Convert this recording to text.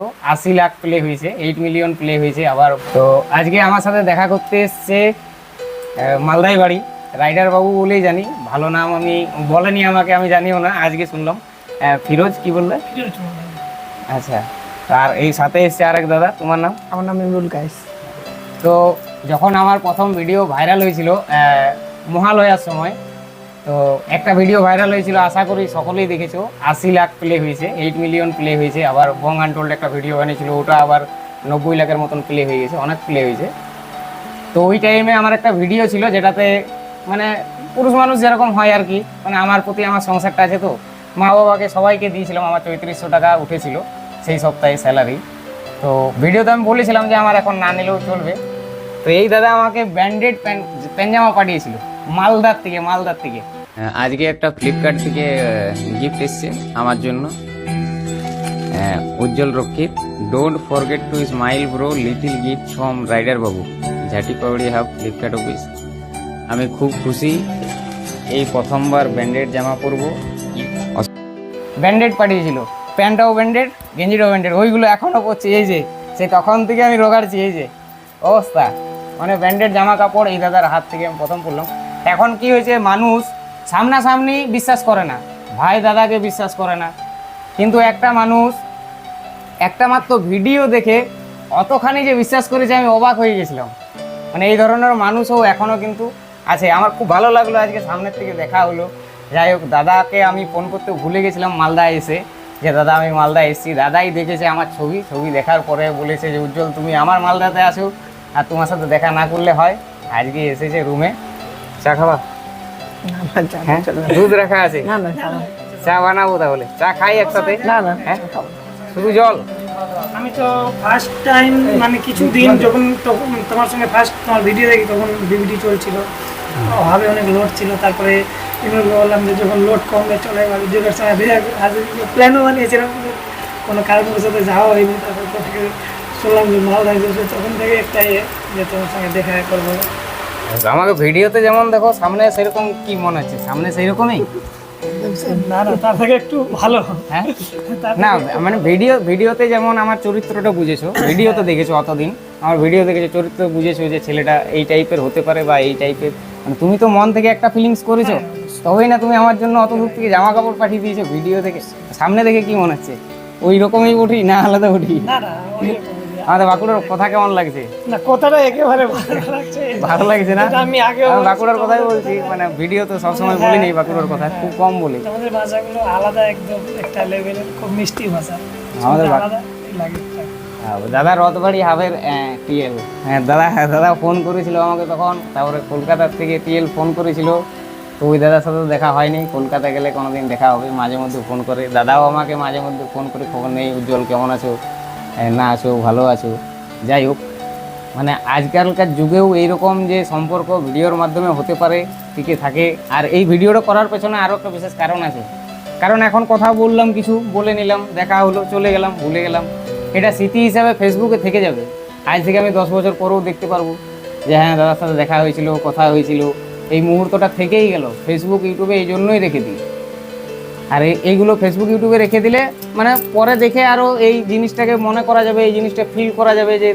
তো আশি লাখ প্লে হয়েছে এইট মিলিয়ন প্লে হয়েছে আবার। তো আজকে আমার সাথে দেখা করতে এসছে মালদাই বাড়ি। রাইডার বাবু বলেই জানি ভালো নাম আমি বলেনি আমাকে আমি জানিও না আজকে শুনলাম। ফিরোজ কি বললে? আচ্ছা আর এই সাথে এসছে আরেক দাদা তোমার নাম? আমার নাম ইমরুল কাইস তো যখন আমার প্রথম ভিডিও ভাইরাল হয়েছিল মহালয়ার সময় তো একটা ভিডিও ভাইরাল হয়েছিল, আশা করি সকলেই দেখেছ। আশি লাখ প্লে হয়েছে এইট মিলিয়ন প্লে হয়েছে, আবার বং আনটোল্ড একটা ভিডিও বানিয়েছিল, ওটা আবার নব্বই লাখের মতন প্লে হয়ে গেছে, অনেক প্লে হয়েছে। তো ওই টাইমে আমার একটা ভিডিও ছিল, যেটাতে মানে পুরুষ মানুষ যেরকম হয় আর কি মানে আমার প্রতি আমার সংসারটা আছে তো মা বাবাকে সবাইকে দিয়েছিলাম, আমার চৌত্রিশশো টাকা উঠেছিল সেই সপ্তাহে স্যালারি তো ভিডিওতে আমি বলেছিলাম যে আমার এখন না নিলেও চলবে। তো এই দাদা আমাকে ব্র্যান্ডেড প্যান্ট পাঠিয়েছিল। মালদার থেকে মালদার থেকে। আজকে একটা ফ্লিপকার্ট থেকে গিফট এসছে আমার জন্য। আহ, Ujjwal Rakshit. Don't forget to smile bro little gift from rider বাবু ঝাটি পাউড়ি হাব ফ্লিপকার্ট অফিস আমি খুব খুশি। এই প্রথমবার ব্যান্ডেড জামা পরবো। ব্যান্ডেড পাঠিয়েছিল। প্যান্টটাও ব্যান্ডেড গেঞ্জিটাও ব্যান্ডেড ওইগুলো এখনও পড়ছে এই যে সে তখন থেকে আমি রোগাড়ছি এই যে। অবস্থা। মানে ব্যান্ডেড জামা কাপড় এই দাদার হাত থেকে আমি প্রথম পড়লাম এখন কি হয়েছে, মানুষ সামনাসামনি বিশ্বাস করে না, ভাই দাদাকে বিশ্বাস করে না। কিন্তু একটা মানুষ একটা মাত্র ভিডিও দেখে অতখানি যে বিশ্বাস করেছে, আমি অবাক হয়ে গেছিলাম। মানে এই ধরনের মানুষও এখনও কিন্তু আছে। আমার খুব ভালো লাগল আজকে সামনের থেকে দেখা হলো। যাই হোক, দাদাকে আমি ফোন করতে ভুলে গেছিলাম মালদা এসে যে, দাদা, আমি মালদা এসেছি। দাদাই দেখেছে আমার ছবি। ছবি দেখার পরে বলেছে যে, উজ্জ্বল, তুমি আমার মালদাতে আসো আর তোমার সাথে দেখা না করলে হয়। আজকে এসেছে রুমে চা খাবা? না না চা হ্যাঁ? দুধ রাখা আছে? না না চা বানাবো তাহলে। চা খাই একসাথে? না না হ্যাঁ? শুধু জল? আমি তো ফার্স্ট টাইম মানে কিছুদিন যখন তখন তোমার সঙ্গে ফার্স্ট তোমার ভিডিও দেখি তখন ভিডিও চলছিল। ভাবে অনেক লোড ছিল তারপরে এমনি বললাম যে যখন লোড কমবে চলে এবার ভিডিওর সময় প্ল্যানও বানিয়েছিলাম কোনো কারণের সাথে যাওয়া হয়নি তারপর তো থেকে শুনলাম যে গেছে তখন থেকে একটা ইয়ে যে তোমার সঙ্গে দেখা করব। আমাকে ভিডিওতে যেমন দেখো সামনে সেরকম কি মনে হচ্ছে? সামনে সেই রকমই না না তার থেকে একটু ভালো। হ্যাঁ? না মানে ভিডিও ভিডিওতে যেমন আমার চরিত্রটা বুঝেছ ভিডিওতে দেখেছ অতদিন আমার ভিডিও দেখেছ চরিত্র বুঝেছ যে ছেলেটা এই টাইপের হতে পারে বা এই টাইপের মানে তুমি তো মন থেকে একটা ফিলিংস করেছ তবেই না তুমি আমার জন্য অত দূর থেকে জামা কাপড় পাঠিয়ে দিয়েছ ভিডিও থেকে সামনে দেখে কি মনে হচ্ছে? ওই রকমই উঠি না আলাদা উঠি? না আমাদের বাঁকুড়ার কথা কেমন লাগছে? না কথাটা একেবারে ভালো লাগছে। ভালো লাগছে না? আমি আমি বাঁকুড়ার কথাই বলছি মানে ভিডিও তো সবসময় বলি নেই বাঁকুড়ার কথা খুব কম বলি। আমাদের ভাষাগুলো আলাদা একদম একটা লেভেলের খুব মিষ্টি ভাষা। আমাদের আলাদা লাগে দাদা রথবাড়ি হাবের টিএল হ্যাঁ দাদা দাদা ফোন করেছিল আমাকে তখন তারপরে কলকাতার থেকে টিএল ফোন করেছিল। তো ওই দাদার সাথে দেখা হয়নি কলকাতা গেলে কোনোদিন দেখা হবে মাঝে মধ্যে ফোন করে। দাদাও আমাকে মাঝে মধ্যে ফোন করে খবর নেই উজ্জ্বল কেমন আছো? না আছো, ভালো আছো। যাই হোক মানে আজকালকার যুগেও এইরকম যে সম্পর্ক ভিডিওর মাধ্যমে হতে পারে, টিকে থাকে। আর এই ভিডিওটা করার পেছনে আরও একটা বিশেষ কারণ আছে। কারণ এখন কথা বললাম কিছু, বলে নিলাম, দেখা হলো, চলে গেলাম, ভুলে গেলাম। এটা স্মৃতি হিসাবে ফেসবুকে থেকে যাবে। আজ থেকে আমি দশ বছর পরেও দেখতে পারব যে হ্যাঁ দাদার সাথে দেখা হয়েছিল, কথা হয়েছিল। এই মুহূর্তটা থেকেই গেল। ফেসবুক ইউটিউবে এই জন্যই রেখে দিই। আর এইগুলো ফেসবুক ইউটিউবে রেখে দিলে মানে পরে দেখে আরও এই জিনিসটাকে মনে করা যাবে, এই জিনিসটা ফিল করা যাবে যে